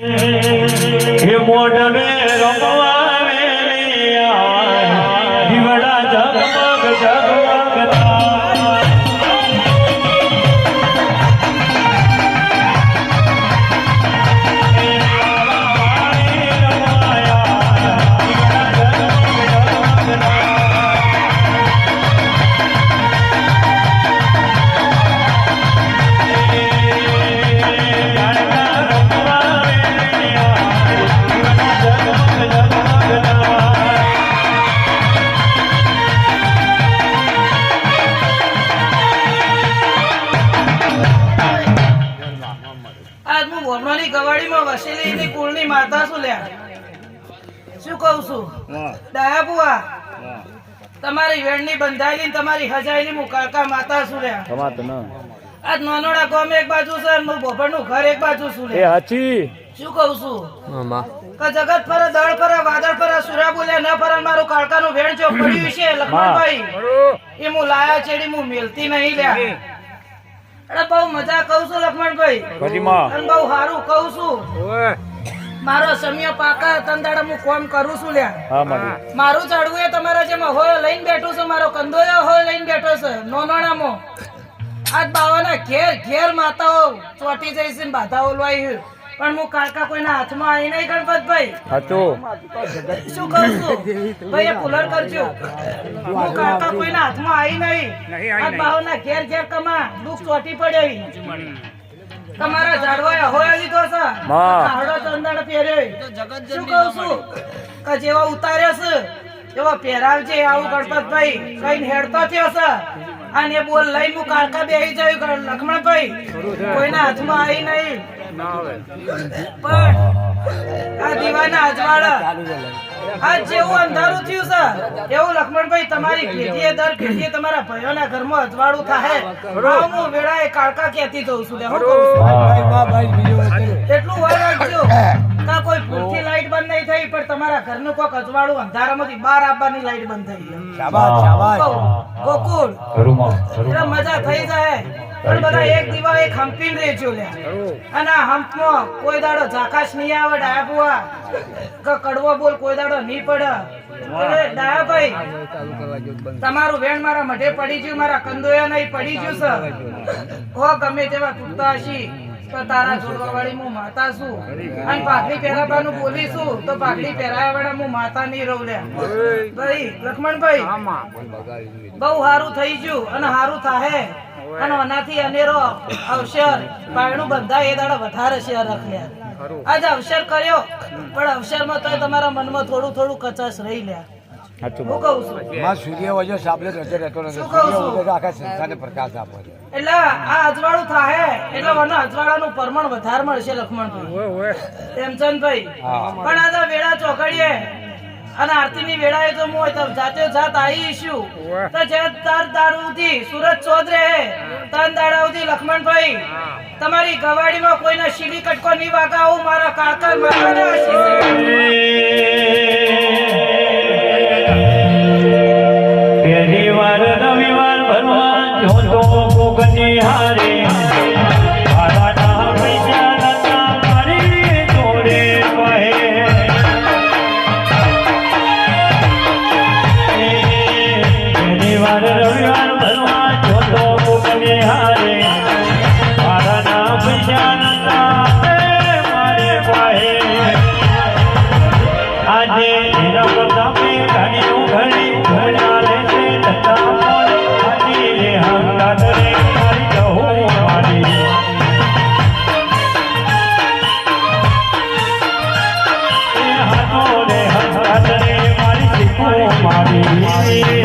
હે મોઢવે રમવાવેલી આ દીવડા જગમગ ઝગમગ ભોમરાની ગવાડીમાં વસેલી એની કુળની માતા શું લ્યા? શું કહું છું? બુઆ તમારી વેણની બંધાયેલી તમારી હજાયેલી હું કાકા માતા શું લ્યા? આજ નાનોડા ગામ એક બાજુ છે અને હું બોપરનું ઘર એક બાજુ છું હાચી. શું કહું છું? કે જગત ફરે દળ ફરે વાદળ ફરે સુરા બોલ્યા ન ફરે મારું કાળકાનું વેણ જો પડ્યું છે લખમણભાઈ એ હું લાયા ચેડી હું મેલતી નહીં લ્યા. અરે બહુ મજા કહું છું લક્ષ્મણભાઈ અને બહુ સારું કહું છું. મારો સમય પાકા તંદાડા હું કોમ કરું છું લ્યા. મારું. ચડવું એ તમારા જેમ હોય લઈને બેઠું છે મારો કંદોયો હોય લઈને બેઠો છે નોનાણામાં. આજ બાવાના ઘેર ઘેર માતાઓ ચોટી જઈશ છે ને બાધાઓ લોઈ પણ હું કાકા કોઈના હાથમાં આવી નહીં ગણપતભાઈ. શું કરશું ભાઈ કુલર કરજો. હું કાકા કોઈના હાથમાં આવી નહીં. ભાવના ઘેર ઘેર કમા દુઃખ ચોટી પડ્યો તમારા ઝાડવા હોય લીધો છે હાડો ચંદન પહેર્યો શું કહું છું? કે જેવા ઉતાર્યો છે એવા પહેરાવજે આવું ગણપતભાઈ. કઈ હેડતો થયો છે અને બોલ લઈ હું કાળકા બેહી જયું લક્ષ્મણભાઈ કોઈના હાથમાં આવી નહીં. પણ આ દીવાના અજવાળા. આ જેવું અંધારું થયું છે. એવું લક્ષ્મણભાઈ તમારી પેઢીએ દર પેઢીએ તમારા ભાઈઓના ઘરમાં અજવાળું થાય હું વેળાએ કાળકા કહેતી જઉં છું. એટલું વાર રાખજો. કા કોઈ ભૂલથી નહીં પણ તમારા ઘરનું કોક અજવાળું અંધારામાંથી બાર આવવાની લાઈટ બંધ થઈ ગઈ. ગોકુળ. એટલે મજા થઈ જાય. પણ બધા એક દીવા એક હંપીન રહેજો લે અને આ કોઈ દાડો ઝાકાશ નહીં આવે ડાયાબુઆ. કે કડવો બોલ કોઈ દાડો નહીં પડે. ડાયાભાઈ તમારું વેણ મારા મઢે પડી ગયું મારા કંદોયા નહીં પડી ગયું સર. હો ગમે તેવા તૂટતા હશી. તો તારા જોડવા વાળી હું માતા છું. અને પાઘડી પહેરાવાનું બોલીશું તો પાઘડી પહેરાયા વાળા હું માતા નહીં રહું લ્યા. ભાઈ લક્ષ્મણભાઈ? બહુ સારું થઈ ગયું અને સારું થાહે. અને આનાથી અનેરો અવસર પાયણું બધા એ દાડા વધારે છે રખ્યા આજ અવસર કર્યો પણ અવસરમાં તો તમારા મનમાં થોડું થોડું કચાશ રહી લ્યા. હું કહું છું. માં સૂર્ય વજ્યો સાબલે રજે રહેતો નથી સૂર્ય છું? આખા સંસારને પ્રકાશ આપે છે. એટલે આ અજવાળું થાય એટલે મને અજવાળાનું પરમણ વધારે મળશે લક્ષ્મણભાઈ પ્રેમચંદભાઈ પણ આ તો વેળા ચોકડીએ. અને આરતીની વેળાએ જો હું તો જાતે જાત આવી તો જે તાર દારૂથી સુરત ચોધરે તન દાડાઓથી લક્ષ્મણભાઈ તમારી ગવાડીમાં કોઈના શીલી કટકો નહીં વાગા આવું મારા કાકા માતાને કોકની ઘણી ઘણા લે છે મારે તથા મોડે હાજી રે હંગાત એ